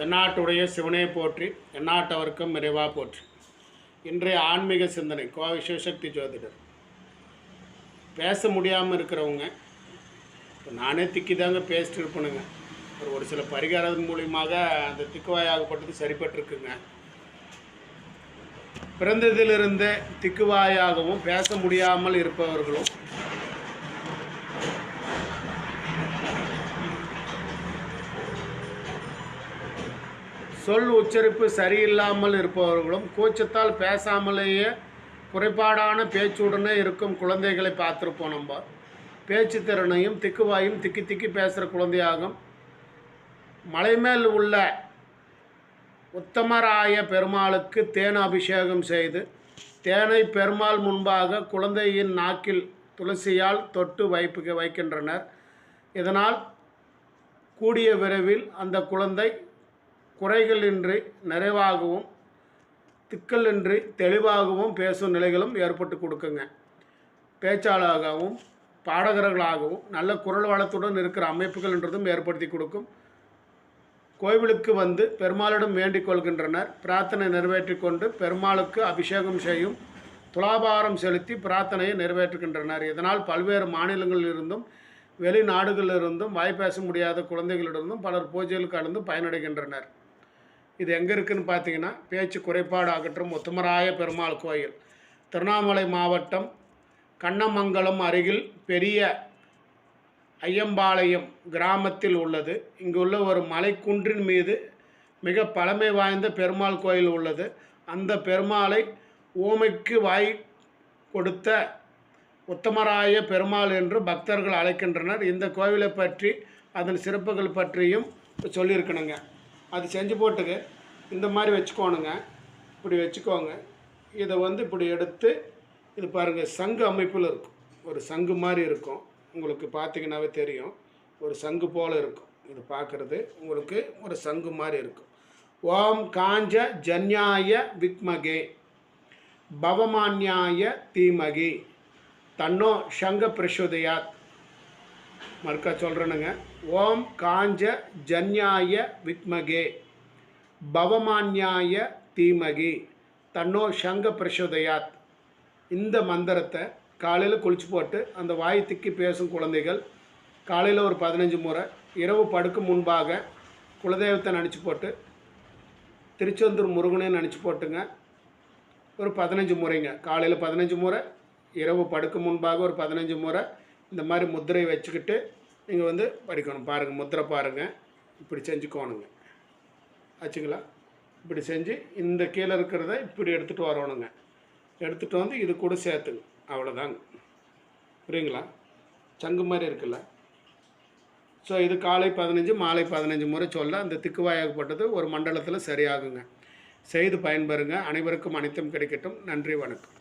தென்னாட்டுடைய சிவனே போற்றி எந்நாட்டவர்க்கும் நிறைவா போற்றி. இன்றைய ஆன்மீக சிந்தனை கோவை சிவசக்தி ஜோதிடர். பேச முடியாமல் இருக்கிறவங்க இப்போ நானே திக்கி தாங்க பேசிட்டு இருப்பேனுங்க. ஒரு ஒரு சில பரிகாரம் மூலியமாக அந்த திக்குவாயாகப்பட்டது சரிப்பட்டிருக்குங்க. பிறந்ததிலிருந்தே திக்குவாயாகவும் பேச முடியாமல் இருப்பவர்களும் சொல் உச்சரிப்பு சரியில்லாமல் இருப்பவர்களும் கூச்சத்தால் பேசாமலேயே குறைபாடான பேச்சுடனே இருக்கும் குழந்தைகளை பார்த்துருப்போம் நம்ம. பேச்சு திறனையும் திக்குவாயும் திக்கி திக்கி பேசுகிற குழந்தையாகும். மலை மேல் உள்ள உத்தமராய பெருமாளுக்கு தேன் அபிஷேகம் செய்து தேனை பெருமாள் முன்பாக குழந்தையின் நாக்கில் துளசியால் தொட்டு வைப்பு வைக்கின்றனர். இதனால் கூடிய விரைவில் அந்த குழந்தை குறைகளின்றி நிறைவாகவும் திக்கலின்றி தெளிவாகவும் பேசும் நிலைகளும் ஏற்பட்டு கொடுக்குங்க. பேச்சாளராகவும் பாடகர்களாகவும் நல்ல குரல் வளத்துடன் இருக்கிற அமைப்புகள்ன்றதும் ஏற்படுத்தி கொடுக்கும். கோவிலுக்கு வந்து பெருமாளிடம் வேண்டிக் கொள்கின்றனர். பிரார்த்தனை நிறைவேற்றி கொண்டு பெருமாளுக்கு அபிஷேகம் செய்யும் துலாபாரம் செலுத்தி பிரார்த்தனையை நிறைவேற்றுகின்றனர். இதனால் பல்வேறு மாநிலங்களிலிருந்தும் வெளிநாடுகளிலிருந்தும் வாய் பேச முடியாத குழந்தைகளிடமும் பலர் பூஜையில் கலந்து பயனடைகின்றனர். இது எங்கே இருக்குதுன்னு பார்த்தீங்கன்னா பேச்சு குறைபாடு அகற்றும் உத்தமராய பெருமாள் கோயில். திருவண்ணாமலை மாவட்டம் கண்ணமங்கலம் அருகில் பெரிய ஐயம்பாளையம் கிராமத்தில் உள்ளது. இங்குள்ள ஒரு மலைக்குன்றின் மீது மிக பழமை வாய்ந்த பெருமாள் கோயில் உள்ளது. அந்த பெருமாளை ஓமைக்கு வாய் கொடுத்த உத்தமராய பெருமாள் என்று பக்தர்கள் அழைக்கின்றனர். இந்த கோவிலை பற்றி அதன் சிறப்புகள் பற்றியும் சொல்லியிருக்கணுங்க. அது செஞ்சு போட்டுக்கு. இந்த மாதிரி வச்சுக்கோணுங்க. இப்படி வச்சுக்கோங்க. இதை வந்து இப்படி எடுத்து இது பாருங்கள் சங்கு அமைப்பில் இருக்கும். ஒரு சங்கு மாதிரி இருக்கும். உங்களுக்கு பார்த்தீங்கன்னாவே தெரியும். ஒரு சங்கு போல் இருக்கும். இது பார்க்குறது. உங்களுக்கு ஒரு சங்கு மாதிரி இருக்கும். ஓம் காஞ்ச ஜன்யாய விக்மகே பவமான்யாய தீமகி. தன்னோ சங்க பிரசோதயாத். மறுக்கா சொல்கிறேனுங்க ஓம் காஞ்ச ஜன்யாய வித்மகே. பவமான்யாய தீமகி. தன்னோ சங்க பிரசோதயாத். இந்த மந்திரத்தை காலையில் குளிச்சு போட்டு அந்த வாய் திக்கி பேசும் குழந்தைகள் காலையில் ஒரு பதினஞ்சு முறை இரவு படுக்கும் முன்பாக குலதெய்வத்தை நினச்சி போட்டு திருச்செந்தூர் முருகனையும் நினச்சி போட்டுங்க. ஒரு பதினஞ்சு முறைங்க. காலையில் பதினஞ்சு முறை இரவு படுக்கும் முன்பாக ஒரு பதினஞ்சு முறை இந்த மாதிரி முத்திரை வச்சுக்கிட்டு நீங்கள் வந்து படிக்கணும். பாருங்கள் முத்திரை பாருங்கள் இப்படி செஞ்சுக்கோணுங்க. ஆச்சுங்களா? இப்படி செஞ்சு இந்த கீழே இருக்கிறத இப்படி எடுத்துகிட்டு வரணுங்க. எடுத்துகிட்டு வந்து இது கூட சேர்த்துங்க. அவ்வளோதாங்க புரியுங்களா? சங்கு மாதிரி இருக்குல்ல? ஸோ இது காலை பதினஞ்சு மாலை பதினஞ்சு முறை சொல்ல அந்த திக்குவாயாகப்பட்டது ஒரு மண்டலத்தில் சரியாகுங்க. செய்து பயன்பெறுங்க. அனைவருக்கும் அனைத்தும் கிடைக்கட்டும். நன்றி வணக்கம்.